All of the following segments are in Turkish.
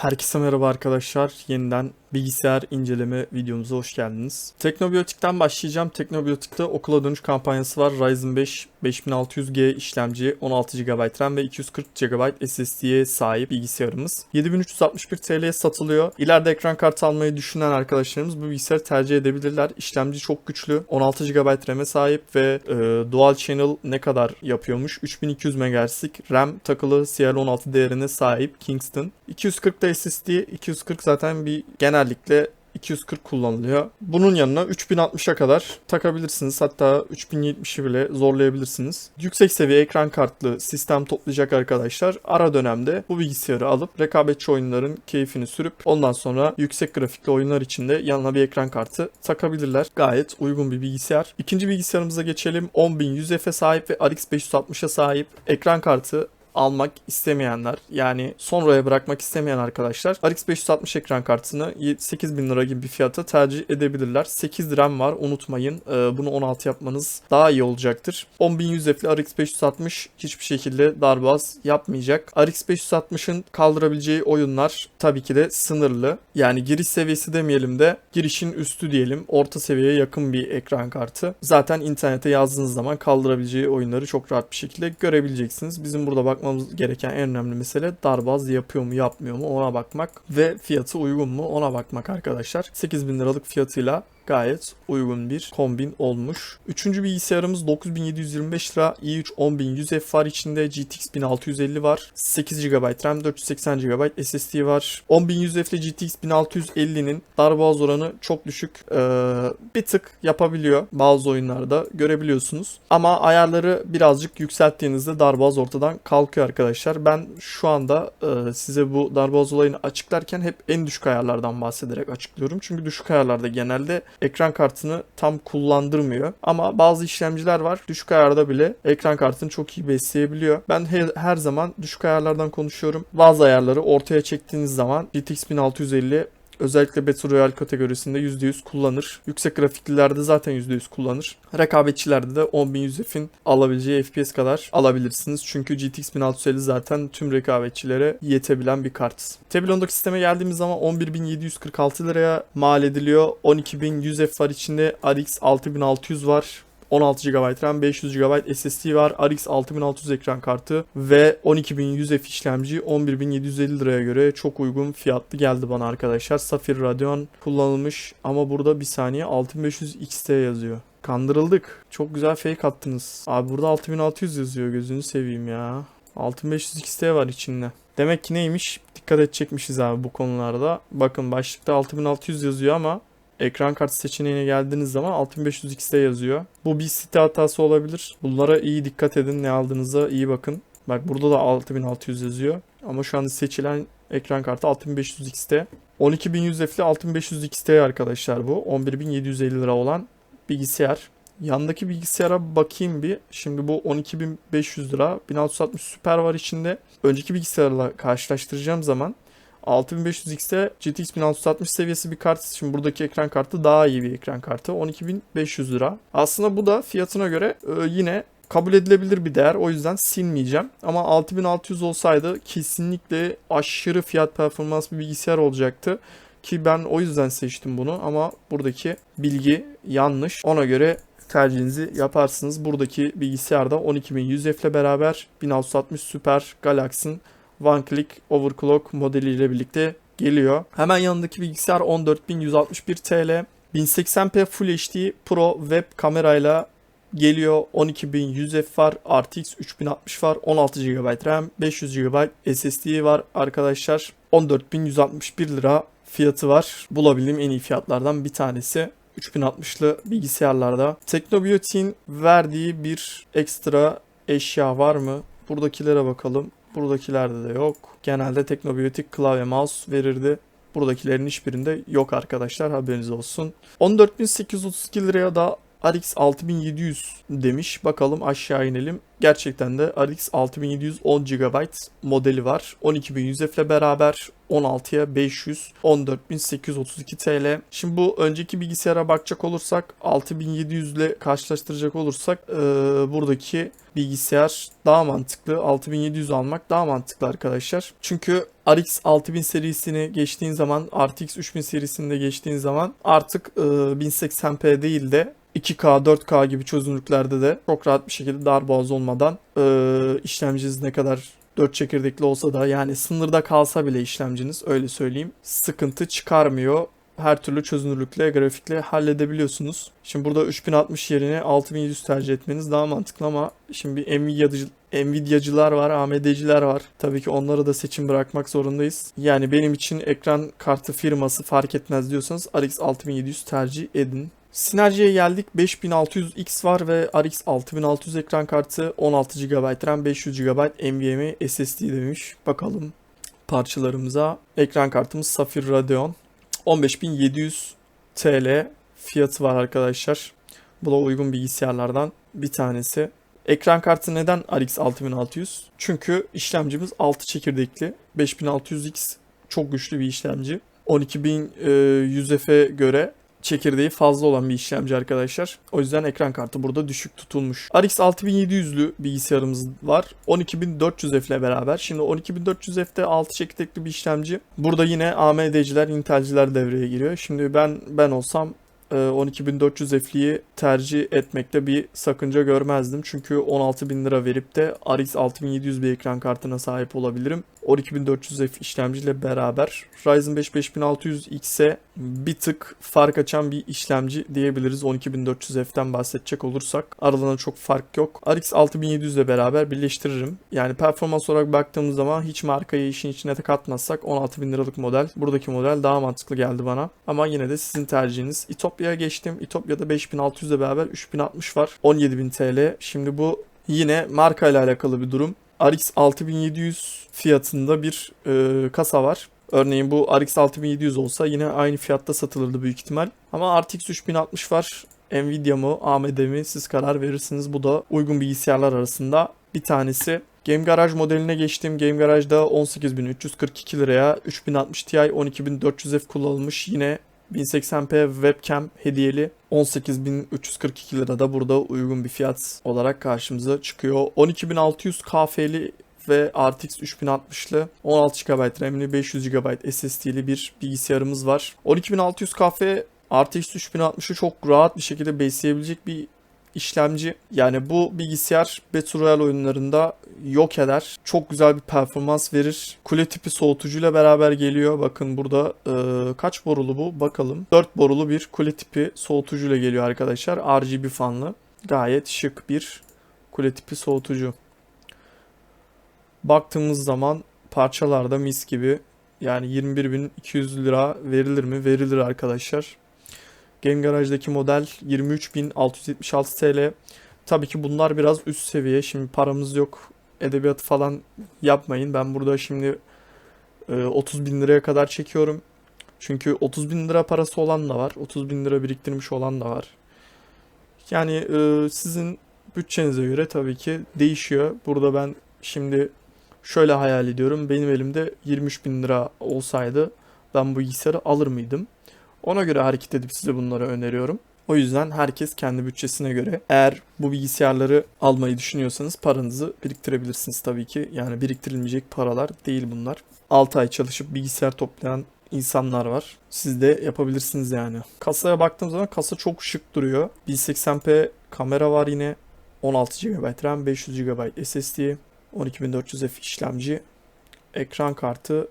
Herkese merhaba arkadaşlar. Yeniden bilgisayar inceleme videomuza hoş geldiniz. Teknobiyotik'ten başlayacağım. Teknobiyotik'te okula dönüş kampanyası var. Ryzen 5 5600G işlemci, 16 GB RAM ve 240 GB SSD'ye sahip bilgisayarımız. 7361 TL'ye satılıyor. İleride ekran kartı almayı düşünen arkadaşlarımız bu bilgisayarı tercih edebilirler. İşlemci çok güçlü. 16 GB RAM'e sahip ve e, Dual Channel ne kadar yapıyormuş? 3200 MHz'lik RAM takılı CL16 değerine sahip Kingston. 240 da SSD, 240 zaten bir genellikle 240 kullanılıyor. Bunun yanına 3060'a kadar takabilirsiniz. Hatta 3070'i bile zorlayabilirsiniz. Yüksek seviye ekran kartlı sistem toplayacak arkadaşlar ara dönemde bu bilgisayarı alıp rekabetçi oyunların keyfini sürüp ondan sonra yüksek grafikli oyunlar için de yanına bir ekran kartı takabilirler. Gayet uygun bir bilgisayar. İkinci bilgisayarımıza geçelim. 10100F'e sahip ve RX 560'a sahip ekran kartı almak istemeyenler yani sonraya bırakmak istemeyen arkadaşlar RX 560 ekran kartını 8000 lira gibi bir fiyata tercih edebilirler. 8 RAM var unutmayın Ee, bunu 16 yapmanız daha iyi olacaktır. 10100F'li RX 560 hiçbir şekilde darbaz yapmayacak. RX 560'ın kaldırabileceği oyunlar tabii ki de sınırlı. Yani giriş seviyesi demeyelim de girişin üstü diyelim. Orta seviyeye yakın bir ekran kartı. Zaten internete yazdığınız zaman kaldırabileceği oyunları çok rahat bir şekilde görebileceksiniz. Bizim burada bakmamız gereken en önemli mesele darbaz yapıyor mu yapmıyor mu ona bakmak ve fiyatı uygun mu ona bakmak arkadaşlar. 8000 liralık fiyatıyla gayet uygun bir kombin olmuş. Üçüncü bilgisayarımız 9725 lira. i3 10100F var içinde. GTX 1650 var. 8 GB RAM 480 GB SSD var. 10100F'li GTX 1650'nin darboğaz oranı çok düşük. Ee, bir tık yapabiliyor bazı oyunlarda görebiliyorsunuz. Ama ayarları birazcık yükselttiğinizde darboğaz ortadan kalkıyor arkadaşlar. Ben şu anda e, size bu darboğaz olayını açıklarken hep en düşük ayarlardan bahsederek açıklıyorum. Çünkü düşük ayarlarda genelde ekran kartını tam kullandırmıyor. Ama bazı işlemciler var düşük ayarda bile ekran kartını çok iyi besleyebiliyor. Ben her, her zaman düşük ayarlardan konuşuyorum. Bazı ayarları ortaya çektiğiniz zaman GTX 1650 Özellikle Battle Royale kategorisinde %100 kullanır. Yüksek grafiklilerde zaten %100 kullanır. Rekabetçilerde de 10100F'in alabileceği FPS kadar alabilirsiniz. Çünkü GTX 1650 zaten tüm rekabetçilere yetebilen bir kart. Tableau'daki sisteme geldiğimiz zaman 11746 liraya mal ediliyor. 12100F var içinde. RX 6600 var. 16 GB RAM, 500 GB SSD var, RX 6600 ekran kartı ve 12100F işlemci 11750 liraya göre çok uygun fiyatlı geldi bana arkadaşlar. Safir Radeon kullanılmış ama burada bir saniye 6500 XT yazıyor. Kandırıldık. Çok güzel fake attınız. Abi burada 6600 yazıyor gözünü seveyim ya. 6500 XT var içinde. Demek ki neymiş? Dikkat edecekmişiz abi bu konularda. Bakın başlıkta 6600 yazıyor ama ekran kartı seçeneğine geldiğiniz zaman 6500 XT yazıyor. Bu bir site hatası olabilir. Bunlara iyi dikkat edin. Ne aldığınıza iyi bakın. Bak burada da 6600 yazıyor. Ama şu anda seçilen ekran kartı 6500 XT. 12100 F'li 6500 XT arkadaşlar bu. 11750 lira olan bilgisayar. Yandaki bilgisayara bakayım bir. Şimdi bu 12500 lira. 1660 Super var içinde. Önceki bilgisayarla karşılaştıracağım zaman 6500X'te GTX 1660 seviyesi bir kart. Şimdi buradaki ekran kartı daha iyi bir ekran kartı. 12500 lira. Aslında bu da fiyatına göre e, yine kabul edilebilir bir değer. O yüzden silmeyeceğim. Ama 6600 olsaydı kesinlikle aşırı fiyat performans bir bilgisayar olacaktı. Ki ben o yüzden seçtim bunu ama buradaki bilgi yanlış. Ona göre tercihinizi yaparsınız. Buradaki bilgisayarda 12100F ile beraber 1660 Super Galaxy'ın One Click Overclock modeliyle birlikte geliyor. Hemen yanındaki bilgisayar 14161 TL. 1080p Full HD Pro web kamerayla geliyor. 12100F var. RTX 3060 var. 16 GB RAM. 500 GB SSD var arkadaşlar. 14161 lira fiyatı var. Bulabildiğim en iyi fiyatlardan bir tanesi. 3060'lı bilgisayarlarda. Teknobiyotik'in verdiği bir ekstra eşya var mı? Buradakilere bakalım. Buradakilerde de yok. Genelde teknobiyotik klavye mouse verirdi. Buradakilerin hiçbirinde yok arkadaşlar haberiniz olsun. 14.832 liraya da RX 6700 demiş. Bakalım aşağı inelim. Gerçekten de RX 6700 10 GB modeli var. 12100 F ile beraber 16'ya 500, 14832 TL. Şimdi bu önceki bilgisayara bakacak olursak 6700 ile karşılaştıracak olursak e, buradaki bilgisayar daha mantıklı. 6700 almak daha mantıklı arkadaşlar. Çünkü RX 6000 serisini geçtiğin zaman RTX 3000 serisinde geçtiğin zaman artık e, 1080p değil de 2K, 4K gibi çözünürlüklerde de çok rahat bir şekilde darboğaz olmadan e, işlemciniz ne kadar 4 çekirdekli olsa da yani sınırda kalsa bile işlemciniz öyle söyleyeyim sıkıntı çıkarmıyor. Her türlü çözünürlükle, grafikle halledebiliyorsunuz. Şimdi burada 3060 yerine 6100 tercih etmeniz daha mantıklı ama şimdi bir Nvidia'cı, Nvidia'cılar var, AMD'ciler var. Tabii ki onlara da seçim bırakmak zorundayız. Yani benim için ekran kartı firması fark etmez diyorsanız RX 6700 tercih edin. Sinerji'ye geldik. 5600X var ve RX 6600 ekran kartı 16 GB RAM 500 GB NVMe SSD demiş. Bakalım parçalarımıza. Ekran kartımız Safir Radeon. 15700 TL fiyatı var arkadaşlar. Bu da uygun bilgisayarlardan bir tanesi. Ekran kartı neden RX 6600? Çünkü işlemcimiz 6 çekirdekli. 5600X çok güçlü bir işlemci. 12100F'e göre çekirdeği fazla olan bir işlemci arkadaşlar. O yüzden ekran kartı burada düşük tutulmuş. RX 6700'lü bilgisayarımız var. 12400F ile beraber. Şimdi 12400F'de 6 çekirdekli bir işlemci. Burada yine AMD'ciler, Intel'ciler devreye giriyor. Şimdi ben ben olsam 12400F'liyi tercih etmekte bir sakınca görmezdim. Çünkü 16.000 lira verip de RX 6700 bir ekran kartına sahip olabilirim. 12400F işlemciyle beraber Ryzen 5 5600X'e bir tık fark açan bir işlemci diyebiliriz 12400F'ten bahsedecek olursak. Aralarında çok fark yok. RX 6700 ile beraber birleştiririm. Yani performans olarak baktığımız zaman hiç markayı işin içine de katmazsak 16.000 liralık model. Buradaki model daha mantıklı geldi bana. Ama yine de sizin tercihiniz. İtopya'ya geçtim. İtopya'da 5600 ile beraber 3060 var. 17.000 TL. Şimdi bu yine marka ile alakalı bir durum. RX 6700 fiyatında bir e, kasa var. Örneğin bu RX 6700 olsa yine aynı fiyatta satılırdı büyük ihtimal. Ama RTX 3060 var. Nvidia mı AMD mi siz karar verirsiniz. Bu da uygun bilgisayarlar arasında bir tanesi. Game Garage modeline geçtim. Game Garage'da 18.342 liraya 3060 Ti 12400F kullanılmış. Yine 1080p webcam hediyeli 18.342 lirada burada uygun bir fiyat olarak karşımıza çıkıyor. 12.600 KF'li ve RTX 3060'lı 16 GB RAM'li 500 GB SSD'li bir bilgisayarımız var. 12600 KF RTX 3060'ı çok rahat bir şekilde besleyebilecek bir işlemci. Yani bu bilgisayar Battle Royale oyunlarında yok eder. Çok güzel bir performans verir. Kule tipi soğutucuyla beraber geliyor. Bakın burada e, kaç borulu bu? Bakalım. 4 borulu bir kule tipi soğutucuyla geliyor arkadaşlar. RGB fanlı. Gayet şık bir kule tipi soğutucu. Baktığımız zaman parçalarda mis gibi. Yani 21.200 lira verilir mi? Verilir arkadaşlar. Game Garage'daki model 23.676 TL. Tabii ki bunlar biraz üst seviye. Şimdi paramız yok. Edebiyat falan yapmayın. Ben burada şimdi e, 30 bin liraya kadar çekiyorum. Çünkü 30 bin lira parası olan da var. 30 bin lira biriktirmiş olan da var. Yani e, sizin bütçenize göre tabii ki değişiyor. Burada ben şimdi şöyle hayal ediyorum. Benim elimde 23 bin lira olsaydı ben bu bilgisayarı alır mıydım? Ona göre hareket edip size bunları öneriyorum. O yüzden herkes kendi bütçesine göre eğer bu bilgisayarları almayı düşünüyorsanız paranızı biriktirebilirsiniz tabii ki. Yani biriktirilmeyecek paralar değil bunlar. 6 ay çalışıp bilgisayar toplayan insanlar var. Siz de yapabilirsiniz yani. Kasaya baktığım zaman kasa çok şık duruyor. 1080p kamera var yine. 16 GB RAM, 500 GB SSD, 12400F işlemci, ekran kartı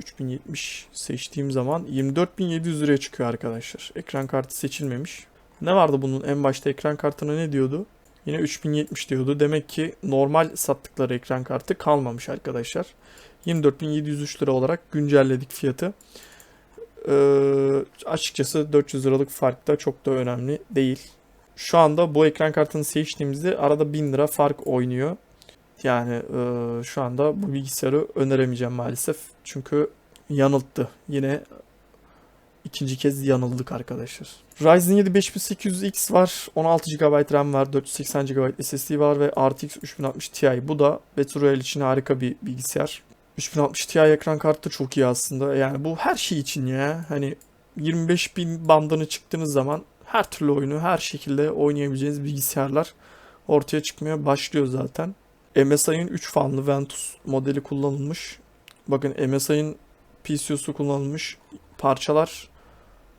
3070 seçtiğim zaman 24.700 liraya çıkıyor arkadaşlar. Ekran kartı seçilmemiş. Ne vardı bunun en başta ekran kartına ne diyordu? Yine 3070 diyordu. Demek ki normal sattıkları ekran kartı kalmamış arkadaşlar. 24.703 lira olarak güncelledik fiyatı. Ee, açıkçası 400 liralık fark da çok da önemli değil. Şu anda bu ekran kartını seçtiğimizde arada 1000 lira fark oynuyor. Yani e, şu anda bu bilgisayarı öneremeyeceğim maalesef. Çünkü yanılttı. Yine ikinci kez yanıldık arkadaşlar. Ryzen 7 5800X var. 16 GB RAM var. 480 GB SSD var ve RTX 3060 Ti. Bu da Battle için harika bir bilgisayar. 3060 Ti ekran kartı çok iyi aslında. Yani bu her şey için ya. Hani 25.000 bandını çıktığınız zaman her türlü oyunu her şekilde oynayabileceğiniz bilgisayarlar ortaya çıkmaya başlıyor zaten. MSI'ın 3 fanlı Ventus modeli kullanılmış. Bakın MSI'ın PCU'su kullanılmış. Parçalar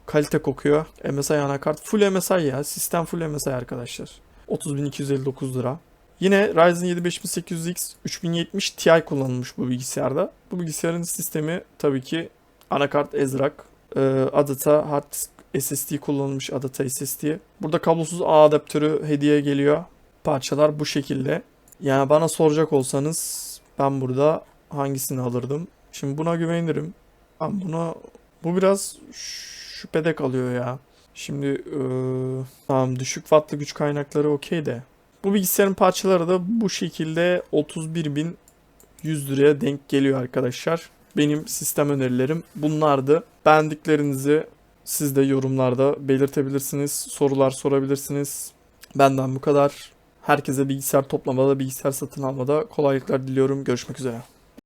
kalite kokuyor. MSI anakart full MSI ya. Sistem full MSI arkadaşlar. 30.259 lira. Yine Ryzen 7 5800X 3070 Ti kullanılmış bu bilgisayarda. Bu bilgisayarın sistemi tabii ki anakart Ezrak. Ee, adata hard disk SSD kullanılmış adata SSD. Burada kablosuz ağ adaptörü hediye geliyor. Parçalar bu şekilde. Yani bana soracak olsanız ben burada hangisini alırdım? Şimdi buna güvenirim. Ben buna bu biraz şüphede kalıyor ya. Şimdi eee, tamam düşük wattlı güç kaynakları okey de. Bu bilgisayarın parçaları da bu şekilde 31.100 liraya denk geliyor arkadaşlar. Benim sistem önerilerim bunlardı. Beğendiklerinizi siz de yorumlarda belirtebilirsiniz. Sorular sorabilirsiniz. Benden bu kadar. Herkese bilgisayar toplamada, bilgisayar satın almada kolaylıklar diliyorum. Görüşmek üzere.